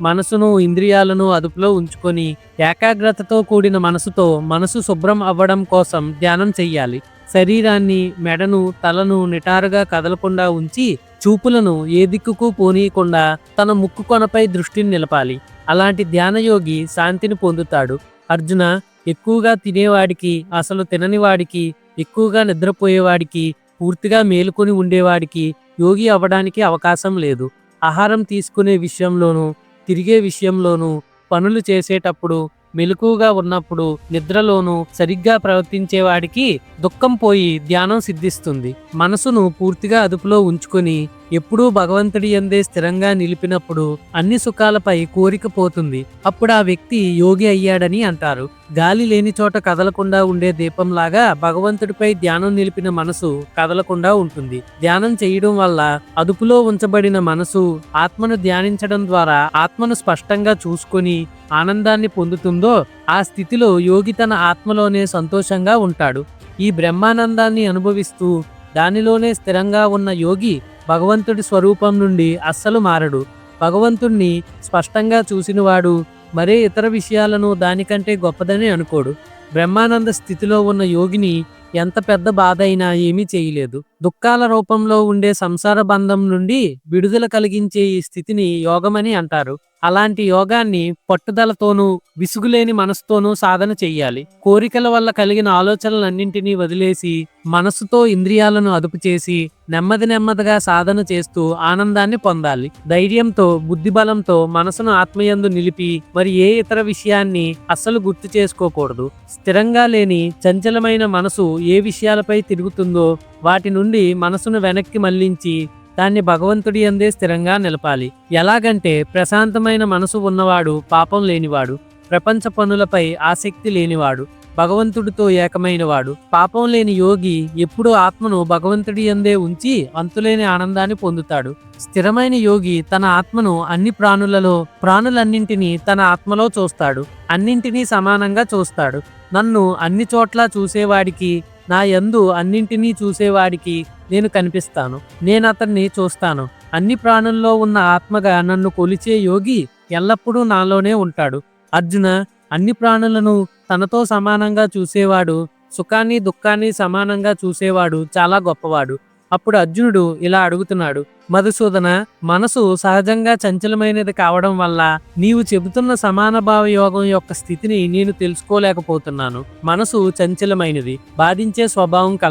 మనసును ఇంద్రియాలను అదుపులో ఉంచుకొని ఏకాగ్రతతో కూడిన మనసుతో మనసు శుభ్రం అవ్వడం కోసం ధ్యానం చెయ్యాలి. శరీరాన్ని మెడను తలను నిటారుగా కదలకుండా ఉంచి చూపులను ఏ దిక్కుకు పోనీయకుండా తన ముక్కు కొనపై దృష్టిని నిలపాలి. అలాంటి ధ్యానయోగి శాంతిని పొందుతాడు. అర్జున ఎక్కువగా తినేవాడికి అసలు తినని వాడికి ఎక్కువగా నిద్రపోయేవాడికి పూర్తిగా మేలుకొని ఉండేవాడికి యోగి అవ్వడానికి అవకాశం లేదు. ఆహారం తీసుకునే విషయంలోనూ తిరిగే విషయంలోనూ పనులు చేసేటప్పుడు మెలకుగా ఉన్నప్పుడు నిద్రలోనూ సరిగ్గా ప్రవర్తించేవాడికి దుఃఖం పోయి ధ్యానం సిద్ధిస్తుంది. మనసును పూర్తిగా అదుపులో ఉంచుకొని ఎప్పుడూ భగవంతుడి ఎందే స్థిరంగా నిలిపినప్పుడు అన్ని సుఖాలపై కోరిక పోతుంది. అప్పుడు ఆ వ్యక్తి యోగి అయ్యాడని అంటారు. గాలి లేని చోట కదలకుండా ఉండే దీపంలాగా భగవంతుడిపై ధ్యానం నిలిపిన మనసు కదలకుండా ఉంటుంది. ధ్యానం చేయడం వల్ల అదుపులో ఉంచబడిన మనసు ఆత్మను ధ్యానించడం ద్వారా ఆత్మను స్పష్టంగా చూసుకొని ఆనందాన్ని పొందుతుందో ఆ స్థితిలో యోగి తన ఆత్మలోనే సంతోషంగా ఉంటాడు. ఈ బ్రహ్మానందాన్ని అనుభవిస్తూ దానిలోనే స్థిరంగా ఉన్న యోగి భగవంతుడి స్వరూపం నుండి అస్సలు మారడు. భగవంతుణ్ణి స్పష్టంగా చూసినవాడు మరే ఇతర విషయాలను దానికంటే గొప్పదని అనుకోడు. బ్రహ్మానంద స్థితిలో ఉన్న యోగిని ఎంత పెద్ద బాధ అయినా ఏమీ చేయలేదు. దుఃఖాల రూపంలో ఉండే సంసార బంధం నుండి విడుదల కలిగించే ఈ స్థితిని యోగమని అంటారు. అలాంటి యోగాన్ని పట్టుదలతోనూ విసుగులేని మనసుతోనూ సాధన చెయ్యాలి. కోరికల వల్ల కలిగిన ఆలోచనలన్నింటినీ వదిలేసి మనసుతో ఇంద్రియాలను అదుపు చేసి నెమ్మది నెమ్మదిగా సాధన చేస్తూ ఆనందాన్ని పొందాలి. ధైర్యంతో బుద్ధిబలంతో మనసును ఆత్మయందు నిలిపి మరి ఏ ఇతర విషయాన్ని అస్సలు గుర్తు చేసుకోకూడదు. స్థిరంగా లేని చంచలమైన మనసు ఏ విషయాలపై తిరుగుతుందో వాటి నుండి మనసును వెనక్కి మళ్ళించి దాన్ని భగవంతుడి అందే స్థిరంగా నిలపాలి. ఎలాగంటే ప్రశాంతమైన మనసు ఉన్నవాడు పాపం లేనివాడు ప్రపంచ పనులపై ఆసక్తి లేనివాడు భగవంతుడితో ఏకమైనవాడు పాపం లేని యోగి ఎప్పుడూ ఆత్మను భగవంతుడి అందే ఉంచి అంతులేని ఆనందాన్ని పొందుతాడు. స్థిరమైన యోగి తన ఆత్మను అన్ని ప్రాణులలో ప్రాణులన్నింటినీ తన ఆత్మలో చూస్తాడు. అన్నింటినీ సమానంగా చూస్తాడు. నన్ను అన్ని చోట్ల చూసేవాడికి నా యందు అన్నింటినీ చూసేవాడికి నేను కనిపిస్తాను. నేను అతన్ని చూస్తాను. అన్ని ప్రాణుల్లో ఉన్న ఆత్మగా నన్ను కొలిచే యోగి ఎల్లప్పుడూ నాలోనే ఉంటాడు. అర్జున అన్ని ప్రాణులను తనతో సమానంగా చూసేవాడు సుఖాన్ని దుఃఖాన్ని సమానంగా చూసేవాడు చాలా గొప్పవాడు. అప్పుడు అర్జునుడు ఇలా అడుగుతున్నాడు మధుసూదన మనసు సహజంగా చంచలమైనది కావడం వల్ల నీవు చెబుతున్న సమాన భావ యోగం యొక్క స్థితిని నేను తెలుసుకోలేకపోతున్నాను. మనసు చంచలమైనది బాధించే స్వభావం కల